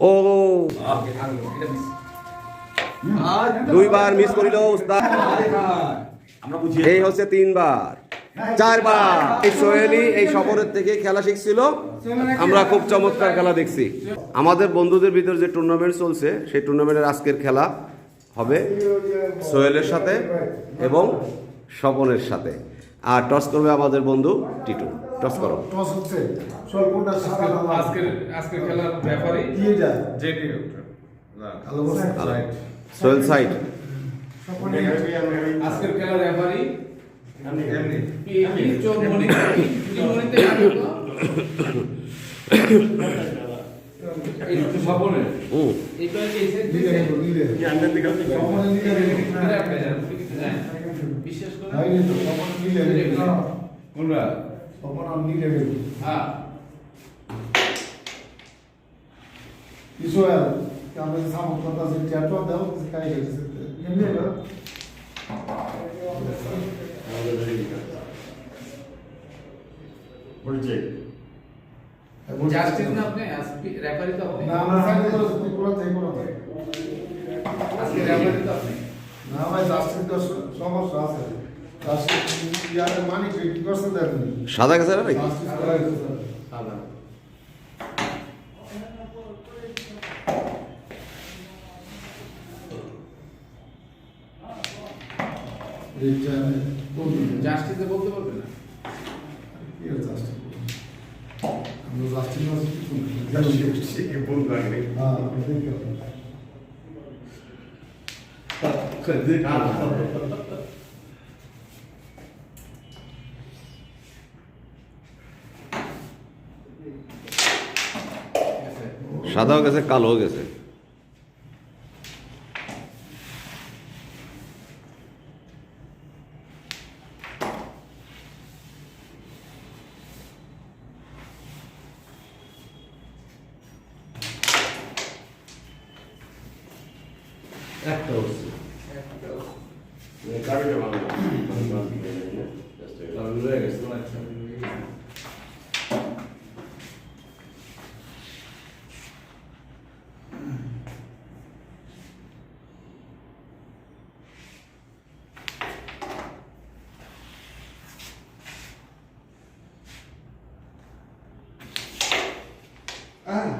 ও। দুইবার মিস করিল, উস্তাদ। এই হচ্ছে তিনবার। চারবার। এই সোহেলি এই সফরের থেকে খেলা শিখছিল। আমরা খুব চমৎকার খেলা দেখছি। আমাদের বন্ধুদের ভিতর যে টুর্নামেন্ট চলছে, সেই টুর্নামেন্টের আজকের খেলা হবে সোহেলের সাথে এবং স্বপনের সাথে। আর টস করবে আমাদের বন্ধু টিটু। টস করো। টস হচ্ছে স্বল্পটা সারা আজকের আজকের খেলার ব্যাপারে দিয়ে যায় জেডি আলো বসে সোহেল সাইড। আজকের খেলার ব্যাপারে এমনি। কি চৌমনি চৌমনিতে এই তো সবনে হুম এইটা কি এসে দিলে দিলে কি আন্দাজ দিকে আপনি স্বপনে দিলে বিশেষ করে হয়নি তো স্বপনে দিলে কোনরা স্বপন আর নিলে হ্যাঁ ইসোয়াল আমরা যে সামক কথা আছে চ্যাটো দাও কাই গেছে এমনি না বলছে জাস্টিস না আপনি আজকে রেফারি তো আপনি না আমরা সাইড করে তুই কোলা থেকে কোলা থেকে আজকে রেফারি তো আপনি না ভাই জাস্টিস তো সমস্যা আছে মানি সাদা গেছে না নাকি? জাস্টিস বলতে পারবে না? জাস্টিস আমরা জাস্টিস না হ্যাঁ। দেখো। সাদাও গেছে কালো গেছে একটা হচ্ছে কারণে ভালো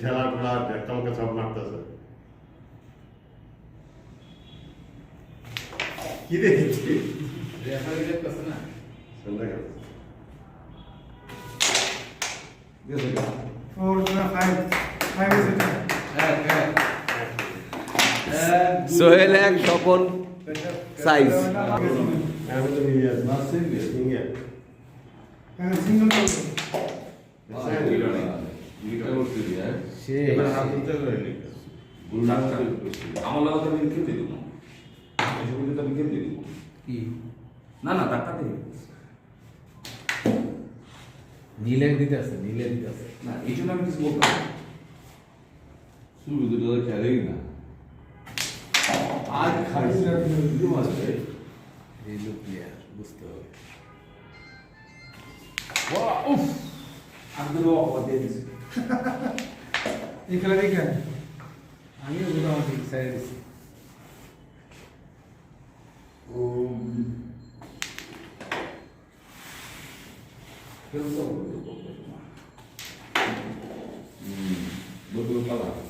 ঠেলা একটা আমাকে সব মারতেছে কি দেখেছি রেফারি দেখতেছে না সন্ধ্যা গেল four five five is it হ্যাঁ হ্যাঁ সোহেল এক স্বপন সাইজ। আমি তো নিয়ে আসি মাসে হ্যাঁ সিঙ্গেল আমার লাগা আমি খেলতে দিব? এই তো আমি খেলতে দিব? কি? না না টাকা দিয়ে নীলে দিতে আছে নীলে দিতে আছে। না এই জন্য আমি কিছু বলতে পারি আজ খাইছি রেলু প্লেয়ার বুঝতে হবে। উফ! আমি তো অবাক দিয়ে দিছি এই খেলা দেখেন আমিও মোটামুটি ছেড়ে দিছি Betul pala. কোনো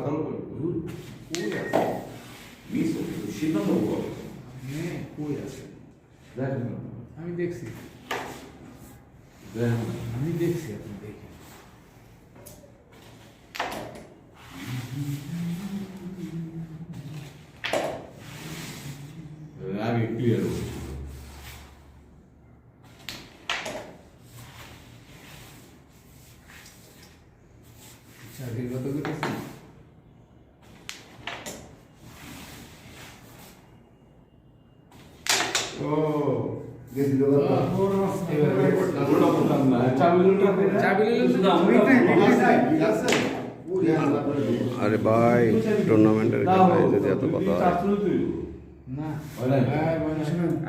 করব পাগল ভুল মিস হোক কিন্তু সিদ্ধান্ত করব হ্যাঁ কই আছে? দেখেন। আমি দেখছি। আমি দেখছি আপনি দেখি আগে ক্লিয়ার হচ্ছে চাকরির কথা কইতেছি ও গেছিল তো এবার উল্টা করলাম না চাবি উল্টা করে চাবি নিলেন শুধু তো? আমরা- ঠিক আছে পুরি আলাদা করে দিই। আরে ভাই টুর্নামেন্টের খেলায় যদি এত কথা হয়। না। হয়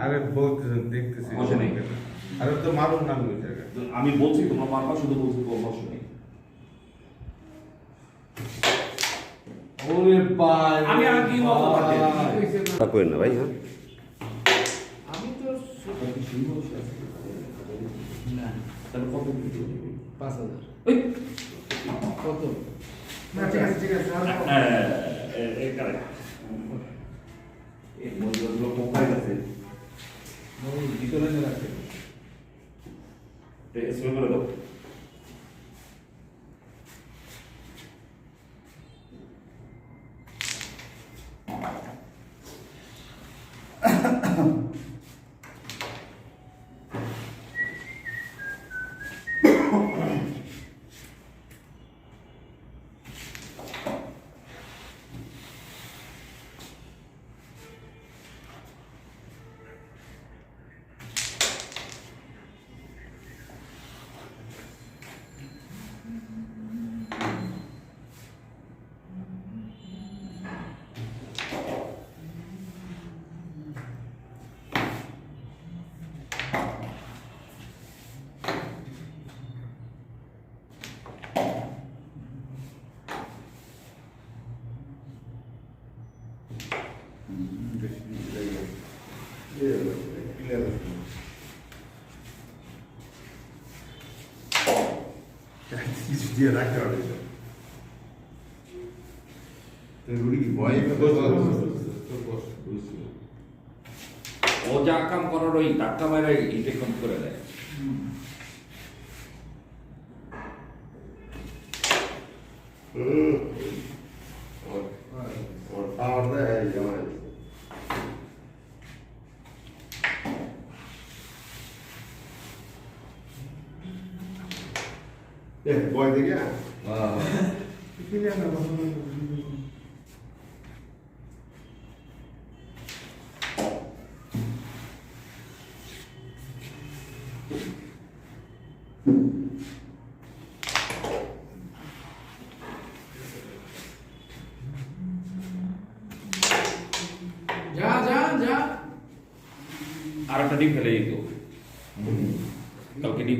আরে বলতেছেন দেখতেছি। আরে তো মারুন না আমি বলছি তোমার মারবা শুধু বলছি পরামর্শ নেই। ওরে ভাই আমি আর কি মতো পাঠিয়ে না। তা করেন না ভাই হ্যাঁ? আমি তো তাহলে কত দিতে পাঁচ হাজার। ওই। কত? না ঠিক দিয়ে রাখতে হবে ও যা কাম করার ওই ধাক্কা মারা ইনফেকশন করে দেয় ওর পাওয়ার দেয় এই জামাই এ ভয় দেখে ক্লিয়ার না বলো। যা যা যা আর একটা ডিম ফেলে দিত কালকে ডিম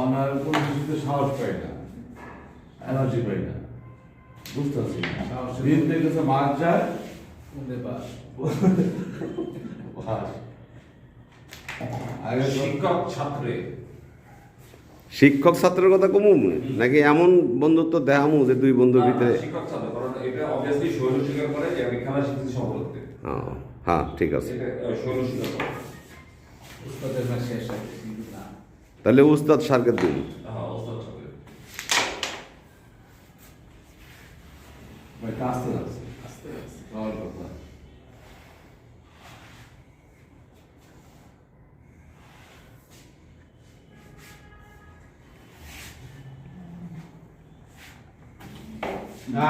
অনার কোন কিছুতে সাহস পাই না। এনার্জি পাই না। বুঝতে পারছি দিন দেখেছে মাছ যায়। শিক্ষক ছাত্রে। শিক্ষক ছাত্রের কথা কমু নাকি এমন বন্ধুত্ব দেখামু যে দুই বন্ধুর ভিতরে হ্যাঁ ঠিক আছে। তাহলে উস্তাদ সারকে দিন। হ্যাঁ ওস্তাদ ছাত্রে ভাই কাজতে লাগছে আস্তে আস্তে আমার কথা না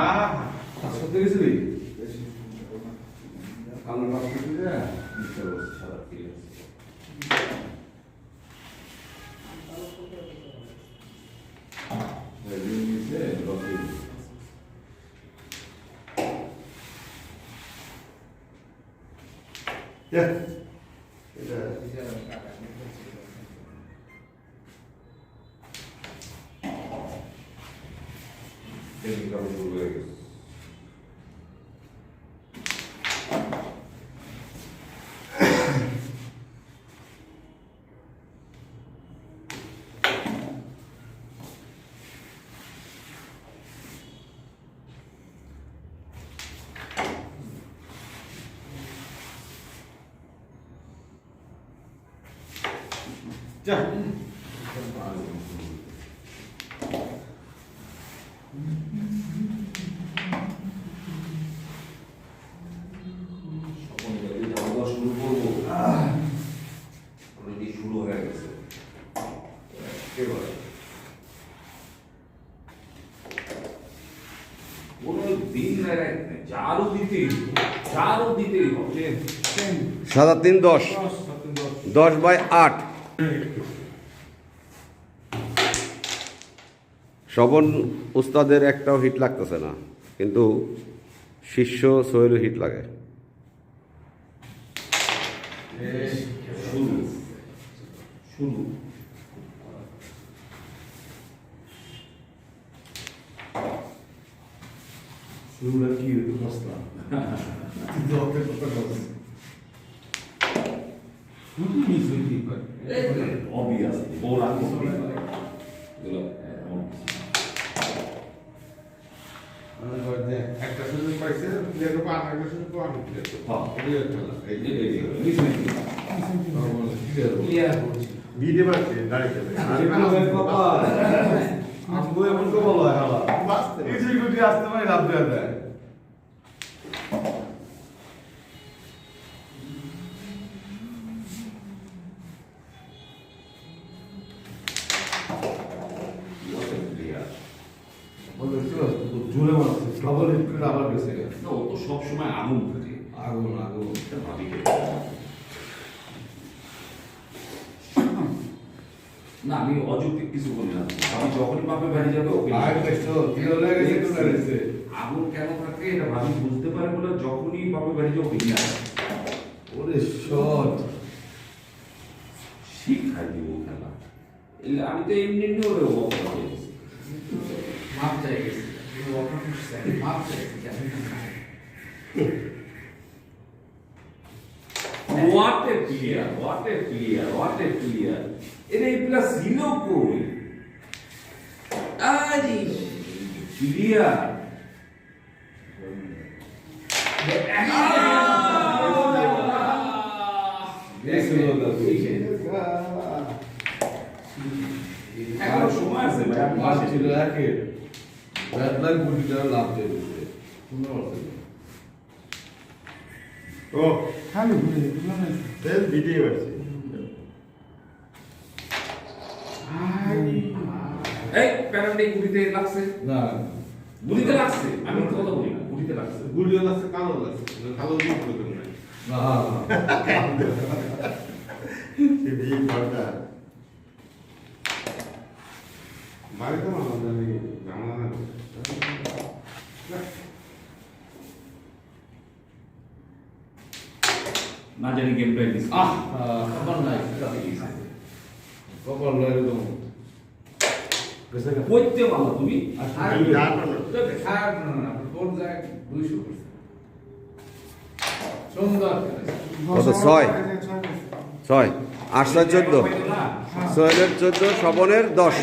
কাজ করতে গেছিলি কালো কাজ করতে যা মিথ্যা বলছি সারা ঠিক আছে ভাই, দিন নিচে রসই দিছে। টেকনিক্যাল শুরু হয়ে গেছে যা সকল মিলে খাওয়া দাওয়া শুরু করব অলরেডি শুরু হয়ে গেছে একেবারে কোনো দিন নাই রাত নাই চারও দিতেই চারও দিতেই হবে সাদা তিন দশ। দশ বাই আট। শবন উস্তাদের একটাও হিট লাগতেছে না কিন্তু শিষ্য সোহেল হিট লাগে। শুরু। শুরু। শুরুটা কি? মশলা শুধু মিস হইতেই পারে অবভিয়াস ওরা করতেই পারে এগুলো মনে একটা সুযোগ পাইছে প্লেয়ার উপর একটা সুযোগ পাওয়া প্লেয়ার হ্যাঁ। এটাই খেলা এই যে মিস হয়নি ক্লিয়ার বিডে মারছে দাঁড়িয়ে খেলে আমগো এমন তো বলো হালা বাঁচতে এই যে গুটি আসতে পারে লাভ দেয়া জোরে মারছে ডবল হিট করে আবার গেছে ও তো সবসময় আগুন থাকে। আগুন আগুন। ভাবি না আমি অযৌক্তিক কিছু বলি না। আমি যখনই পাবে বাড়ি যাবে ওকে আগুন কেন থাকে এটা ভাবি বুঝতে পারে বলে যখনই বাড়ি ওরে শট শিখাই দিব খেলা। আমি তো এমনি এমনি ওরে গেছে মাপ চাই what a player what a player what a player এর এই প্লাস ছিল কই আরে প্লেয়ার এখনও সময় আছে ভাই। ছিল একে ব্যাট লাইন গুটিটা লাভ দিচ্ছে শুনতে পারছি ও বুঝলাম না বেশ বিডে মারছে এই প্যারান্ডে গুলিতে লাগছে না গুলিতে লাগছে আমি তো কথা বলি না গুলিতে লাগছে গুলিও লাগছে কালো লাগছে কালো দিক করতে নাই না সে বিয়ে ঘরটা মারি তো না না জানি গেম প্লে দিস। আহ! খবর নাই। খবর নাই একদম। গেছে গা কইতে ভালো তুমি? আর আমি না না না যায় দুইশো করছে। সুন্দর কত? ছয়। ছয়। আট ছয়। চোদ্দ পাইতো চোদ্দ শবনের দশ।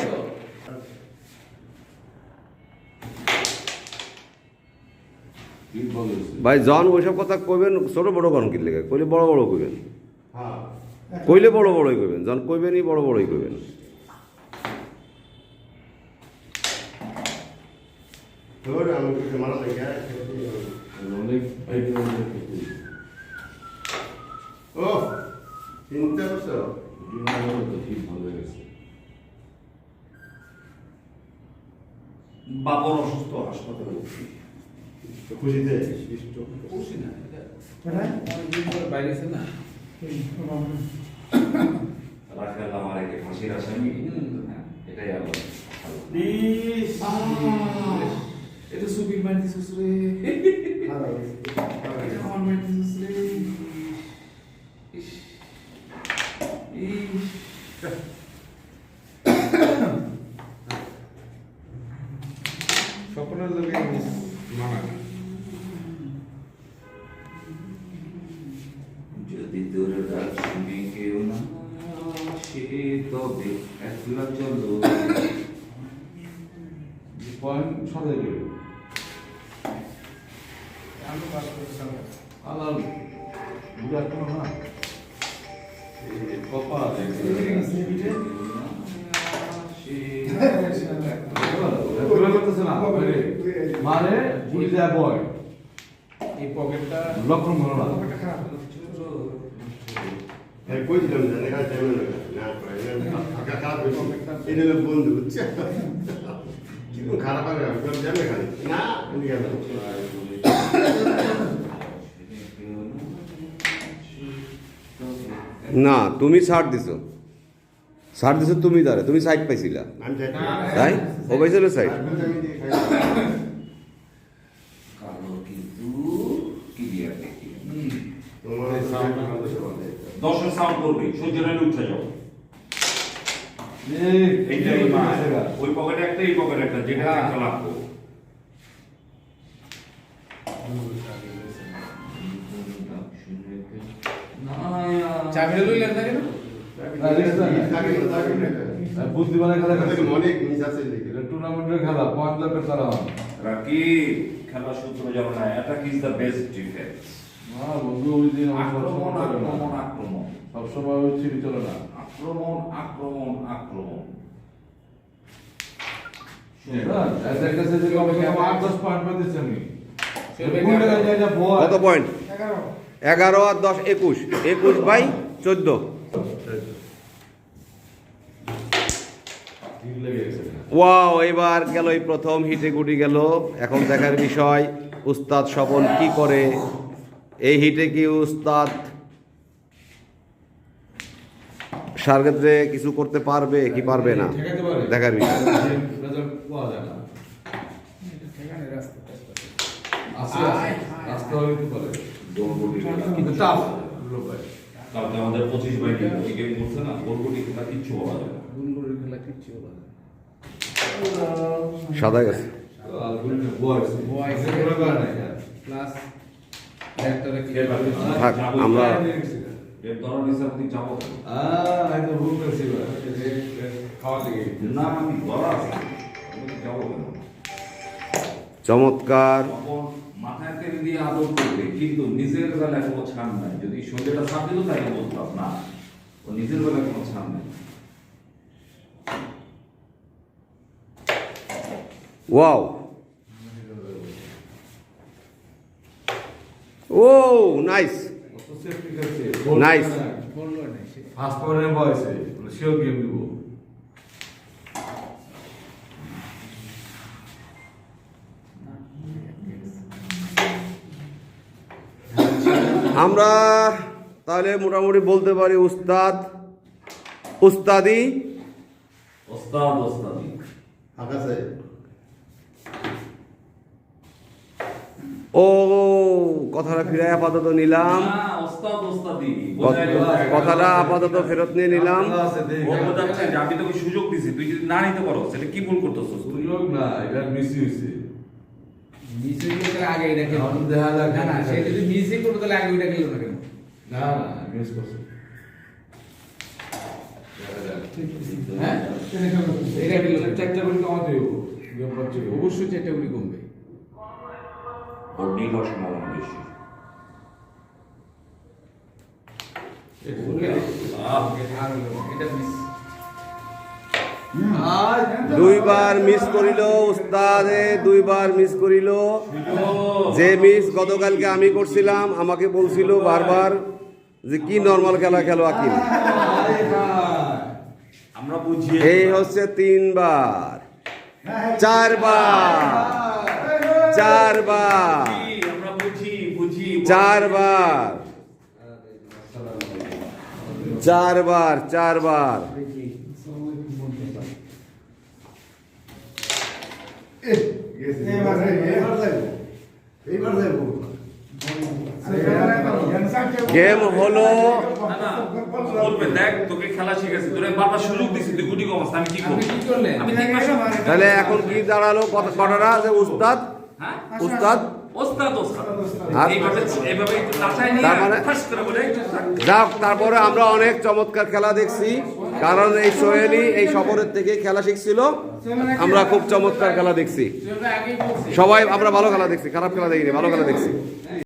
ভাই, জন ওইসব কথা কইবেন, ছোট বড় কোন কি লেগে? কইলে বড় বড় কইবেন। কইলে বড় বড়ই কইবেন, জন কইবেনই বড় বড়ই কইবেন। ও বাবার অসুস্থ, হাসপাতালে ভর্তি। খুশিতে খুশি না বাইরে গেছে না? রাখাল আমার একে ফাঁসির আসামি হ্যাঁ, এটাই। ইস এটা সুবির বাড়িতে শ্বশুরে আমার বাড়িতে শ্বশুরে পয়েন্ট সাথে গেল। আলাল বুঝা কোনো না? এই কপা তুলে করতেছে না। মানে বুঝা বয়। এই পকেটটা লক্ষণ এটা বন্ধু বুঝছে কি খারাপ হবে খালি না উনি না তুমি ছাড় দিছো। ছাড় দিছো তুমি তারে, তুমি সাইড পাইছিলা। তাই? ও পাইছিল সাইড কিন্তু দর্শক সাউন্ড করবে নাইলে উঠে যাও এই এইটাই মা ওই পকেটে একটা এই পকেটে একটা যেটা লাগবো চাবিটা লইলেন না কেন বুদ্ধিমানের খেলা অনেক মিস আছে লিখে টুর্নামেন্টের খেলা পয়েন্ট লাভের হয় রাকিব খেলা সূত্র জানো না attack is the best defence না বন্ধু ওই দিন আক্রমণ আক্রমণ না। আক্রমণ সবসময় ওই ছিড়ি চলে না আক্রমণ আক্রমণ আক্রমণ হ্যাঁ, এদের কাছে যে কমে কম আট দশ পয়েন্ট পেতেছে আমি সেটা কোন জায়গায় যায় যা ভয়। কত পয়েন্ট এগারো আর দশ, একুশ। একুশ বাই চোদ্দ। ওয়াও এবার গেল এই প্রথম, হিটে গুটি গেল। এখন দেখার বিষয়, উস্তাদ স্বপন কি করে? এই হিটে কি উস্তাদ সারক্ষেত্রে কিছু করতে পারবে কি পারবে না? দেখার বিষয়। রেজাল্ট পাওয়া যায় না। সেখানে রাস্তা আস্তে আস্তে, আস্তে হলে কি করে? গোলগুটি খেলা কিন্তু tough, দুটো ভাই। কালকে আমাদের পঁচিশ বাই গেম করছে না। গোলগুটি খেলা কিচ্ছু বলা যাবে না। গুলগুলির খেলা কিচ্ছু বলা যায় সাদা গেছে। আমরা- এর আমি তো ভুল করছি। না আমি যাব চমৎকার। মাথায় তেল দিয়ে আদর করবে কিন্তু নিজের বেলায় কোনো ছাড় নাই। যদি সন্ধ্যেটা ছাড় দিত তাহলে বলতাম না ও নিজের বেলায় কোনো ছাড় নাই। ওয়াও। Oh nice. কত safety খেলছে। Nice. বলল না সে First পয়েন্টের বয়সে, বলে sure দিব। আমরা তাহলে মোটামুটি বলতে পারি উস্তাদ উস্তাদি ওস্তাদ ওস্তাদি আকাশে ও কথাটা ফিরে আপাতত নিলাম। না ওস্তাদ ওস্তাদি ক- কথাটা আপাতত ফেরত নিয়ে নিলাম। আমি তোকে সুযোগ দিছি তুই যদি না নিতে পারো সেটা কি ভুল করতেছিস? সুযোগ না, এটা হয়েছে। মিসে তাহলে আগে এটা খেলো। এখন দেখা যাক। না না সে যদি মিসে করতো তাহলে আগে ওইটা খেলো না কেন? না, না, miss করছে। হ্যাঁ? এটা খেলো না। চারটা করে কমাতে। অবশ্যই চেষ্টা করি কমবে। হওয়ার সম্ভাবনা বেশি দুইবার মিস করিল উস্তাদে দুইবার মিস করিল। যে মিস গতকালকে আমি করছিলাম আমাকে বলছিল বারবার যে কি নর্মাল খেলা খেলো আকিল। এই হচ্ছে তিনবার। চারবার। চারবার বুঝি, আমরা বুঝি বুঝি চারবার চারবার চারবার গেম হলো তাহলে এখন কি দাঁড়াল কটাটা যে উস্তাদ হ্যাঁ? উস্তাদ ওস্তাদ ওস্তাদ। এইভাবে এইভাবে একটু নিয়ে মানে- ফাঁস করে বলে যাক তারপরে আমরা অনেক চমৎকার খেলা দেখছি। কারণ এই সোহেলি এই সফরের থেকে খেলা শিখছিল। আমরা খুব চমৎকার খেলা দেখছি। সবাই আমরা ভালো খেলা দেখছি খারাপ খেলা দেখিনি ভালো খেলা দেখছি।